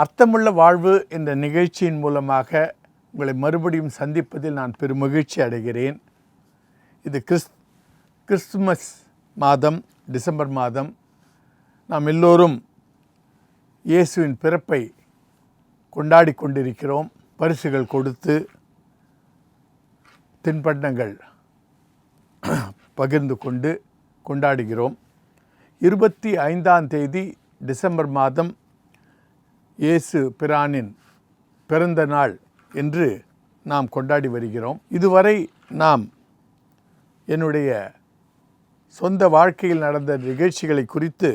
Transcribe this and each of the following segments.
அர்த்தமுள்ள வாழ்வு என்ற நிகழ்ச்சியின் மூலமாக உங்களை மறுபடியும் சந்திப்பதில் நான் பெருமகிழ்ச்சி அடைகிறேன். இது கிறிஸ் கிறிஸ்துமஸ் மாதம் டிசம்பர் மாதம். நாம் எல்லோரும் இயேசுவின் பிறப்பை கொண்டாடி கொண்டிருக்கிறோம். பரிசுகள் கொடுத்து தின்பண்டங்கள் பகிர்ந்து கொண்டு கொண்டாடுகிறோம். இருபத்தி ஐந்தாம் தேதி டிசம்பர் மாதம் இயேசு பிரானின் பிறந்த நாள் என்று நாம் கொண்டாடி வருகிறோம். இதுவரை நாம் என்னுடைய சொந்த வாழ்க்கையில் நடந்த நிகழ்ச்சிகளை குறித்து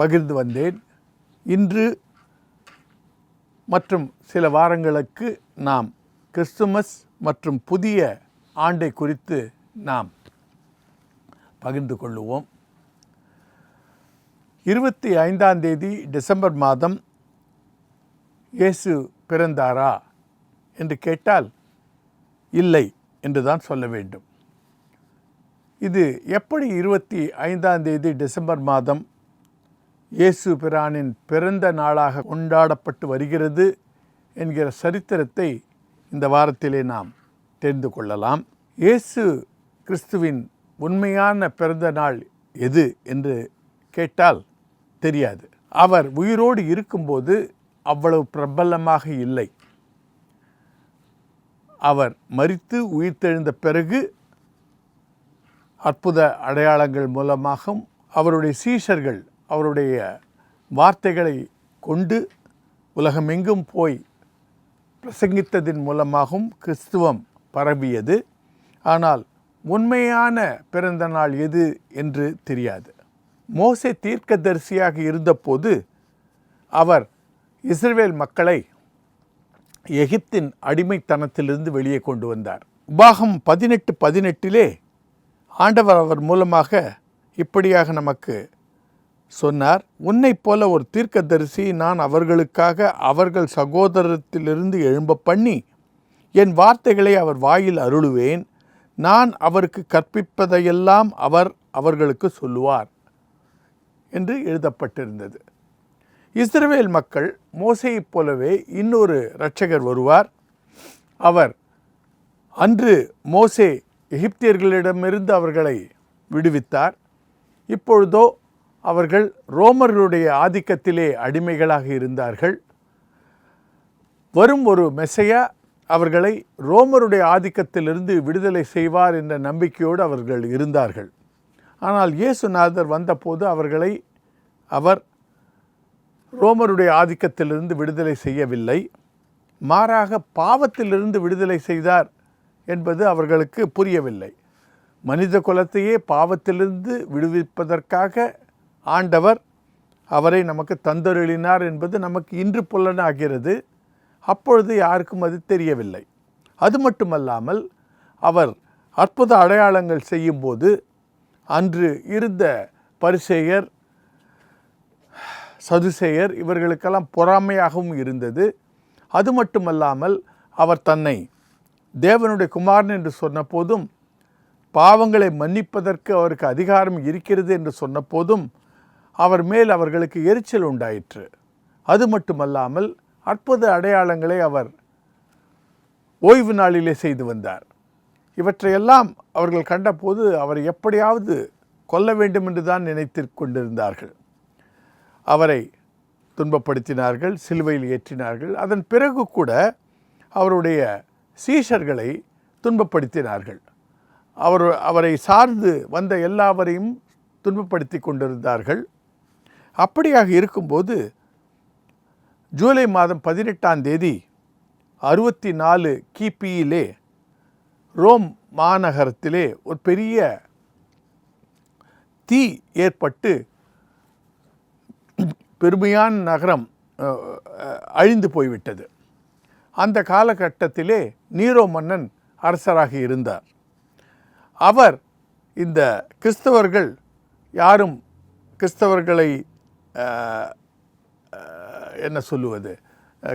பகிர்ந்து வந்தேன். இன்று மற்றும் சில வாரங்களுக்கு நாம் கிறிஸ்துமஸ் மற்றும் புதிய ஆண்டை குறித்து நாம் பகிர்ந்து கொள்ளுவோம். இருபத்தி ஐந்தாம் தேதி டிசம்பர் மாதம் இயேசு பிறந்தாரா என்று கேட்டால் இல்லை என்று தான் சொல்ல வேண்டும். இது எப்படி இருபத்தி ஐந்தாம் தேதி டிசம்பர் மாதம் இயேசு பிரானின் பிறந்த நாளாக கொண்டாடப்பட்டு வருகிறது என்கிற சரித்திரத்தை இந்த வாரத்திலே நாம் தெரிந்து கொள்ளலாம். இயேசு கிறிஸ்துவின் உண்மையான பிறந்த நாள் எது என்று கேட்டால் தெரியாது. அவர் உயிரோடு இருக்கும்போது அவ்வளவு பிரபலமாக இல்லை. அவர் மறித்து உயிர்த்தெழுந்த பிறகு அற்புத அடையாளங்கள் மூலமாகவும் அவருடைய சீஷர்கள் அவருடைய வார்த்தைகளை கொண்டு உலகமெங்கும் போய் பிரசங்கித்ததின் மூலமாகவும் கிறிஸ்துவம் பரவியது. ஆனால் உண்மையான பிறந்த நாள் எது என்று தெரியாது. மோசே தீர்க்கதரிசியாக இருந்தபோது அவர் இஸ்ரேல் மக்களை எகிப்தின் அடிமைத்தனத்திலிருந்து வெளியே கொண்டு வந்தார். உபாகம் பதினெட்டு பதினெட்டிலே ஆண்டவர் அவர் மூலமாக இப்படியாக நமக்கு சொன்னார் உன்னைப் போல ஒரு தீர்க்கதரிசி நான் அவர்களுக்காக அவர்கள் சகோதரத்திலிருந்து எழும்ப பண்ணி என் வார்த்தைகளை அவர் வாயில் அருளுவேன். நான் அவருக்கு கற்பிப்பதையெல்லாம் அவர் அவர்களுக்கு சொல்லுவார். என்று எழுதப்பட்டிருந்தது. இஸ்ரவேல் மக்கள் மோசையைப் போலவே இன்னொரு இரட்சகர் வருவார். அவர் அன்று மோசே எகிப்தியர்களிடமிருந்து அவர்களை விடுவித்தார். இப்பொழுதோ அவர்கள் ரோமர்களுடைய ஆதிக்கத்திலே அடிமைகளாக இருந்தார்கள். வரும் ஒரு மெசையா அவர்களை ரோமருடைய ஆதிக்கத்திலிருந்து விடுதலை செய்வார் என்ற நம்பிக்கையோடு அவர்கள் இருந்தார்கள். ஆனால் இயேசுநாதர் வந்தபோது அவர்களை அவர் ரோமருடைய ஆதிக்கத்திலிருந்து விடுதலை செய்யவில்லை. மாறாக பாவத்திலிருந்து விடுதலை செய்தார் என்பது அவர்களுக்கு புரியவில்லை. மனித குலத்தையே பாவத்திலிருந்து விடுவிப்பதற்காக ஆண்டவர் அவரை நமக்கு தந்தருளினார் என்பது நமக்கு இன்று புலனாகிறது. அப்பொழுது யாருக்கும் அது தெரியவில்லை. அது மட்டுமல்லாமல் அவர் அற்புத அடையாளங்கள் செய்யும்போது அன்று இருந்த பரிசேயர் சதுசேயர் இவர்களுக்கெல்லாம் பொறாமையாகவும் இருந்தது. அது மட்டுமல்லாமல் அவர் தன்னை தேவனுடைய குமாரன் என்று சொன்னபோதும் பாவங்களை மன்னிப்பதற்கு அவருக்கு அதிகாரம் இருக்கிறது என்று சொன்னபோதும் அவர் மேல் அவர்களுக்கு எரிச்சல் உண்டாயிற்று. அது மட்டுமல்லாமல் அற்புத அடையாளங்களை அவர் ஓய்வு நாளிலே செய்து வந்தார். இவற்றையெல்லாம் அவர்கள் கண்டபோது அவர் எப்படியாவது கொல்ல வேண்டும் என்று தான் நினைத்து கொண்டிருந்தார்கள். அவரை துன்பப்படுத்தினார்கள் சிலுவையில் ஏற்றினார்கள். அதன் பிறகு கூட அவருடைய சீஷர்களை துன்பப்படுத்தினார்கள். அவர் அவரை சார்ந்து வந்த எல்லாவரையும் துன்பப்படுத்தி கொண்டிருந்தார்கள். அப்படியாக இருக்கும்போது ஜூலை மாதம் பதினெட்டாம் தேதி அறுபத்தி நாலு கிபியிலே ரோம் மாநகரத்திலே ஒரு பெரிய தீ ஏற்பட்டு பெருமையான நகரம் அழிந்து போய்விட்டது. அந்த காலகட்டத்திலே நீரோ மன்னன் அரசராக இருந்தார். அவர் இந்த கிறிஸ்தவர்கள் யாரும் கிறிஸ்தவர்களை என்ன சொல்லுவது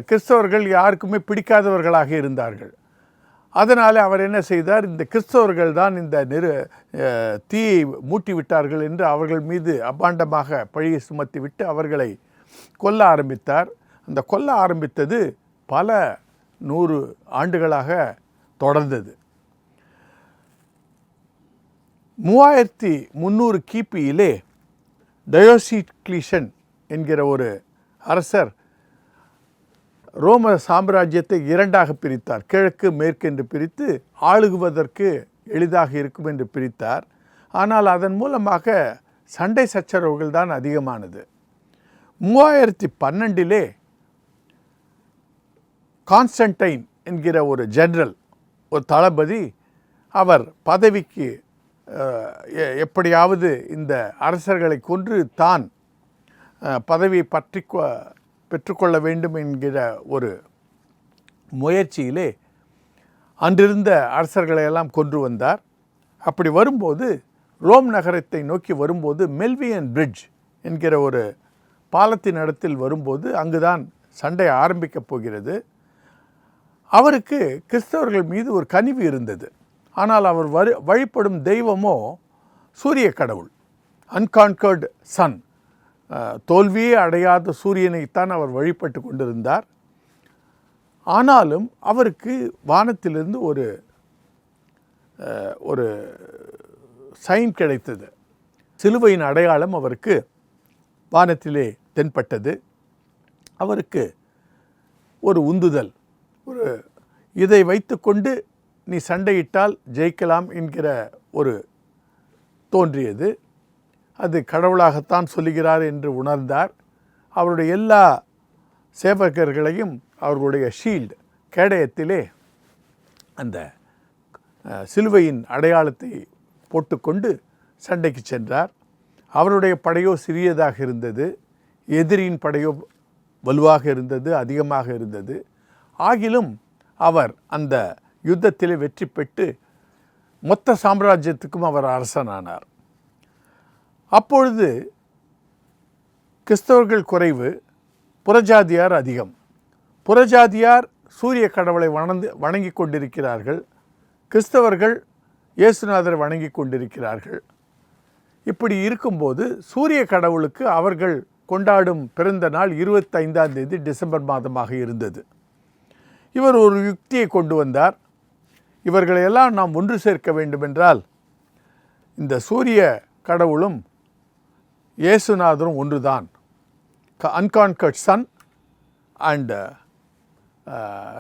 கிறிஸ்தவர்கள் யாருக்குமே பிடிக்காதவர்களாக இருந்தார்கள். அதனால் அவர் என்ன செய்தார்? இந்த கிறிஸ்தவர்கள் தான் இந்த நெரு தீயை மூட்டி விட்டார்கள் என்று அவர்கள் மீது அபாண்டமாக பழியை சுமத்தி விட்டு அவர்களை கொல்ல ஆரம்பித்தார். அந்த கொல்ல ஆரம்பித்தது பல நூறு ஆண்டுகளாக தொடர்ந்தது. மூவாயிரத்தி முந்நூறு கிபியிலே டயோசிக்ளிஷன் என்கிற ஒரு அரசர் ரோம சாம்ராஜ்யத்தை இரண்டாக பிரித்தார். கிழக்கு மேற்கு என்று பிரித்து ஆளுகுவதற்கு எளிதாக இருக்கும் என்று பிரித்தார். ஆனால் அதன் மூலமாக சண்டை சச்சரவுகள் தான் அதிகமானது. மூவாயிரத்தி பன்னெண்டிலே கான்ஸ்டன்டைன் என்கிற ஒரு ஜெனரல் ஒரு தளபதி அவர் பதவிக்கு எ- எப்படியாவது இந்த அரசர்களை கொன்று தான் பதவியை பற்றி கொ- பெற்றுக்கொள்ள வேண்டும் என்கிற ஒரு முயற்சியிலே அன்றிருந்த அரசர்களையெல்லாம் கொன்று வந்தார். அப்படி வரும்போது ரோம் நகரத்தை நோக்கி வரும்போது மெல்வியன் பிரிட்ஜ் என்கிற ஒரு பாலத்தின் இடத்தில் வரும்போது அங்குதான் சண்டை ஆரம்பிக்கப் போகிறது. அவருக்கு கிறிஸ்தவர்கள் மீது ஒரு கனிவு இருந்தது. ஆனால் அவர் வரு வழிபடும் தெய்வமோ சூரிய கடவுள் அன்கான்கர்டு சன் தோல்வியே அடையாத சூரியனைத்தான் அவர் வழிபட்டு கொண்டிருந்தார். ஆனாலும் அவருக்கு வானத்திலிருந்து ஒரு ஒரு சைன் கிடைத்தது. சிலுவையின் அடையாளம் அவருக்கு வானத்திலே தென்பட்டது. அவருக்கு ஒரு உந்துதல் ஒரு இதை வைத்துக்கொண்டு நீ சண்டையிட்டால் ஜெயிக்கலாம் என்கிற ஒரு தோன்றியது. அது கடவுளாகத்தான் சொல்லுகிறார் என்று உணர்ந்தார். அவருடைய எல்லா சேவகர்களையும் அவர்களுடைய ஷீல்டு கேடயத்திலே அந்த சிலுவையின் அடையாளத்தை போட்டுக்கொண்டு சண்டைக்கு சென்றார். அவருடைய படையோ சிறியதாக இருந்தது. எதிரியின் படையோ வலுவாக இருந்தது அதிகமாக இருந்தது. ஆகிலும் அவர் அந்த யுத்தத்திலே வெற்றி பெற்று மொத்த சாம்ராஜ்யத்துக்கும் அவர் அரசனானார். அப்பொழுது கிறிஸ்தவர்கள் குறைவு புறஜாதியார் அதிகம். புறஜாதியார் சூரிய கடவுளை வணந்து வணங்கி கொண்டிருக்கிறார்கள். கிறிஸ்தவர்கள் இயேசுநாதர் வணங்கி கொண்டிருக்கிறார்கள். இப்படி இருக்கும்போது சூரிய கடவுளுக்கு அவர்கள் கொண்டாடும் பிறந்த நாள் இருபத்தைந்தாம் தேதி டிசம்பர் மாதமாக இருந்தது. இவர் ஒரு யுக்தியை கொண்டு வந்தார். இவர்களையெல்லாம் நாம் ஒன்று சேர்க்க வேண்டுமென்றால் இந்த சூரிய கடவுளும் இயேசுநாதரும் ஒன்று தான் அன்கான்கட் son and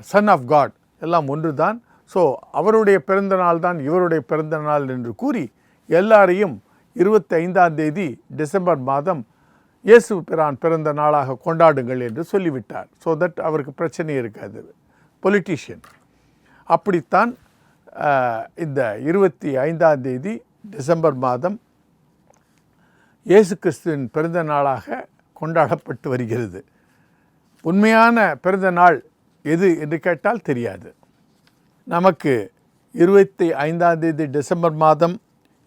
son of God எல்லாம் ஒன்று தான் ஸோ அவருடைய பிறந்த நாள் தான் இவருடைய பிறந்த நாள் என்று கூறி எல்லாரையும் இருபத்தி ஐந்தாம் தேதி டிசம்பர் மாதம் இயேசு பிரான் பிறந்த நாளாக கொண்டாடுங்கள் என்று சொல்லிவிட்டார். ஸோ தட் அவருக்கு பிரச்சனை இருக்காது. பொலிட்டீஷியன் அப்படித்தான் uh, இந்த இருபத்தி ஐந்தாம் தேதி டிசம்பர் மாதம் இயேசு கிறிஸ்துவின் பிறந்த நாளாக கொண்டாடப்பட்டு வருகிறது. உண்மையான பிறந்த நாள் எது என்று கேட்டால் தெரியாது. நமக்கு இருபத்தி ஐந்தாம் தேதி டிசம்பர் மாதம்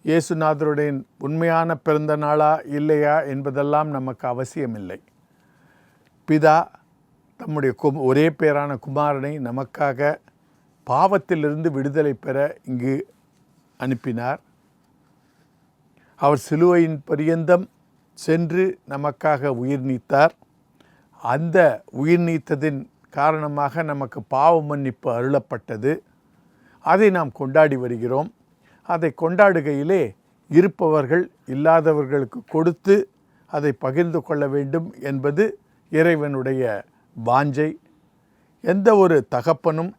இயேசுநாதருடைய உண்மையான பிறந்த நாளா இல்லையா என்பதெல்லாம் நமக்கு அவசியமில்லை. பிதா தம்முடைய கும் ஒரே பேரான குமாரனை நமக்காக பாவத்திலிருந்து விடுதலை பெற இங்கு அனுப்பினார். அவர் சிலுவையின் பரியந்தம் சென்று நமக்காக உயிர் நீத்தார். அந்த உயிர் நீத்ததின் காரணமாக நமக்கு பாவ மன்னிப்பு அருளப்பட்டது. அதை நாம் கொண்டாடி வருகிறோம். அதை கொண்டாடுகையிலே இருப்பவர்கள் இல்லாதவர்களுக்கு கொடுத்து அதை பகிர்ந்து கொள்ள வேண்டும் என்பது இறைவனுடைய வாஞ்சை. எந்த ஒரு தகப்பனும்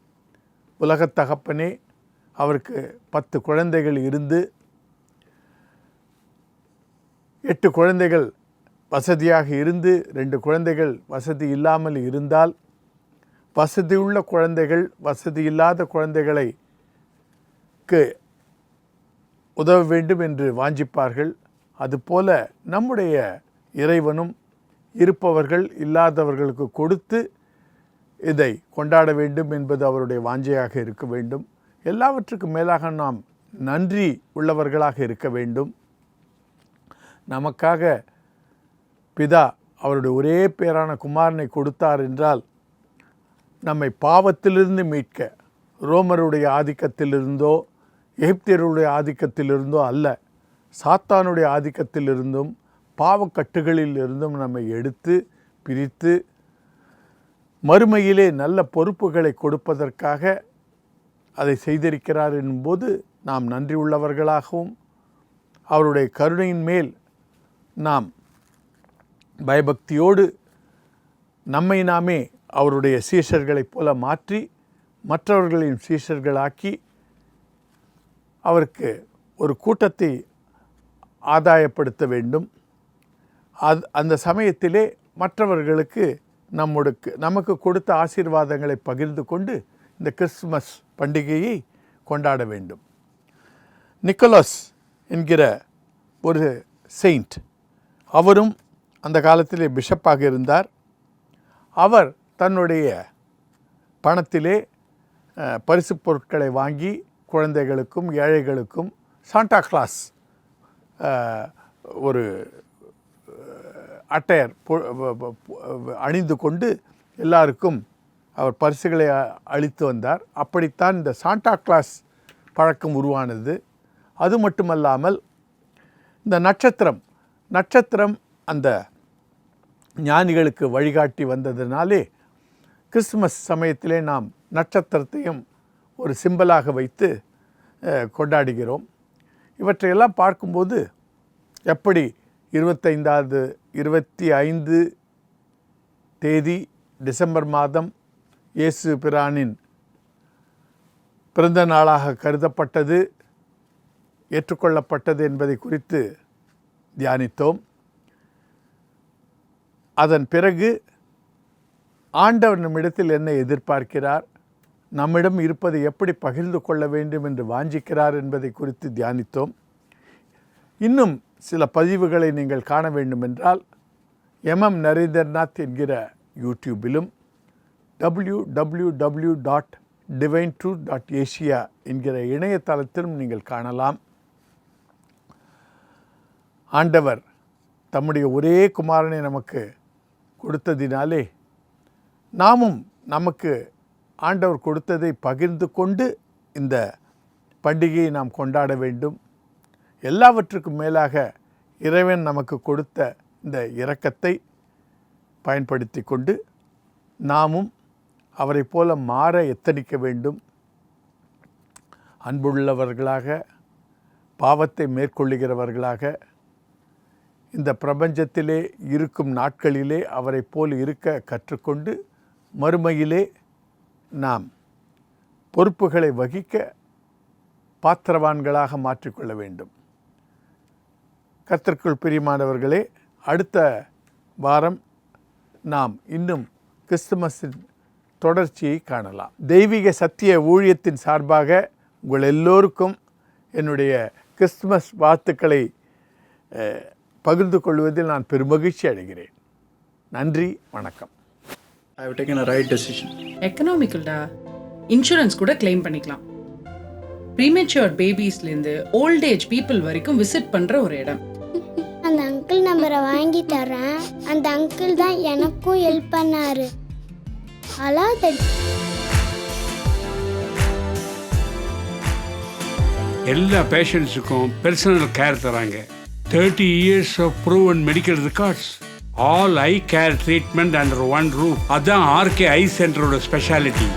உலகத் தகப்பனே அவருக்கு பத்து குழந்தைகள் இருந்து எட்டு குழந்தைகள் வசதியாக இருந்து ரெண்டு குழந்தைகள் வசதி இல்லாமல் இருந்தால் வசதியுள்ள குழந்தைகள் வசதி இல்லாத குழந்தைகளைக்கு உதவ வேண்டும் என்று வாஞ்சிப்பார்கள். அதுபோல நம்முடைய இறைவனும் இருப்பவர்கள் இல்லாதவர்களுக்கு கொடுத்து இதை கொண்டாட வேண்டும் என்பது அவருடைய வாஞ்சையாக இருக்க வேண்டும். எல்லாவற்றுக்கும் மேலாக நாம் நன்றி உள்ளவர்களாக இருக்க வேண்டும். நமக்காக பிதா அவருடைய ஒரே பேரான குமாரனை கொடுத்தார் என்றால் நம்மை பாவத்திலிருந்து மீட்க ரோமருடைய ஆதிக்கத்திலிருந்தோ எகிப்தியருடைய ஆதிக்கத்திலிருந்தோ அல்ல சாத்தானுடைய ஆதிக்கத்திலிருந்தும் பாவக்கட்டுகளில் இருந்தும் நம்மை எடுத்து பிரித்து மறுமையிலே நல்ல பொறுப்புகளை கொடுப்பதற்காக அதை செய்திருக்கிறார் என்னும்போது நாம் நன்றி உள்ளவர்களாகவும் அவருடைய கருணையின் மேல் நாம் பயபக்தியோடு நம்மை நாமே அவருடைய சீஷர்களைப் போல மாற்றி மற்றவர்களையும் சீஷர்களாக்கி அவருக்கு ஒரு கூட்டத்தை ஆதாயப்படுத்த வேண்டும். அது அந்த சமயத்திலே மற்றவர்களுக்கு நம்முடைய நமக்கு கொடுத்த ஆசீர்வாதங்களை பகிர்ந்து கொண்டு இந்த கிறிஸ்துமஸ் பண்டிகையை கொண்டாட வேண்டும். நிக்கோலஸ் என்கிற ஒரு செயிண்ட் அவரும் அந்த காலத்திலே பிஷப்பாக இருந்தார். அவர் தன்னுடைய பணத்திலே பரிசு பொருட்களை வாங்கி குழந்தைகளுக்கும் ஏழைகளுக்கும் சாண்டா கிளாஸ் ஒரு அட்டையர் பொ- அணிந்து கொண்டு எல்லாருக்கும் அவர் பரிசுகளை அ- அளித்து வந்தார். அப்படித்தான் இந்த சாண்டா கிளாஸ் பழக்கம் உருவானது. அது மட்டுமல்லாமல் இந்த நட்சத்திரம் நட்சத்திரம் அந்த ஞானிகளுக்கு வழிகாட்டி வந்ததினாலே கிறிஸ்துமஸ் சமயத்திலே நாம் நட்சத்திரத்தையும் ஒரு சிம்பலாக வைத்து கொண்டாடுகிறோம். இவற்றையெல்லாம் பார்க்கும்போது எப்படி இருபத்தைந்தாவது இருபத்தி ஐந்து தேதி டிசம்பர் மாதம் இயேசு பிரானின் பிறந்த நாளாக கருதப்பட்டது ஏற்றுக்கொள்ளப்பட்டது என்பதை குறித்து தியானித்தோம். அதன் பிறகு ஆண்டவர் நம்மிடத்தில் என்ன எதிர்பார்க்கிறார். நம்மிடம் இருப்பதை எப்படி பகிர்ந்து கொள்ள வேண்டும் என்று வாஞ்சிக்கிறார் என்பதை குறித்து தியானித்தோம். இன்னும் சில பதிவுகளை நீங்கள் காண வேண்டுமென்றால் எம்எம் நரேந்திரநாத் என்கிற யூடியூபிலும் W W W dot divine true dot Asia என்கிற இணையதளத்திலும் நீங்கள் காணலாம். ஆண்டவர் தம்முடைய ஒரே குமாரனை நமக்கு கொடுத்ததினாலே நாமும் நமக்கு ஆண்டவர் கொடுத்ததை பகிர்ந்து கொண்டு இந்த பண்டிகையை நாம் கொண்டாட வேண்டும். எல்லாவற்றுக்கும் மேலாக இறைவன் நமக்கு கொடுத்த இந்த இரக்கத்தை பயன்படுத்தி கொண்டு நாமும் அவரைப் போல மாற எத்தனிக்க வேண்டும். அன்புள்ளவர்களாக பாவத்தை மேற்கொள்ளுகிறவர்களாக இந்த பிரபஞ்சத்திலே இருக்கும் நாட்களிலே அவரைப் போல் இருக்க கற்றுக்கொண்டு மறுமையிலே நாம் பொறுப்புகளை வகிக்க பாத்திரவான்களாக மாற்றிக்கொள்ள வேண்டும். கத்திற்குள் பிரியமானவர்களே அடுத்த வாரம் நாம் இன்னும் கிறிஸ்துமஸின் தொடர்ச்சியை காணலாம். தெய்வீக சத்திய ஊழியத்தின் சார்பாக உங்கள் எல்லோருக்கும் என்னுடைய கிறிஸ்துமஸ் வாழ்த்துக்களை பகிர்ந்து கொள்வதில் நான் பெருமகிழ்ச்சி அடைகிறேன். நன்றி வணக்கம். I have taken a right decision. எக்கனாமிக்கல்டா இன்சூரன்ஸ் கூட கிளைம் பண்ணிக்கலாம். ப்ரீமெச்சுவர் பேபிஸ்லேருந்து ஓல்ட் ஏஜ் பீப்புள் வரைக்கும் விசிட் பண்ணுற ஒரு இடம். அந்த அங்கிள் நம்பரை வாங்கி தரேன் அந்த அங்கிள் தான் எனக்கும் ஹெல்ப் பண்ணாரு. அழாத. எல்லா பேஷண்ட்ஸுக்கும் பர்சனல் கேர் தராங்க. Thirty years of proof and medical records all I care treatment under one roof அதான் ஆர்கே ஐ சென்டரோட ஸ்பெஷாலிட்டி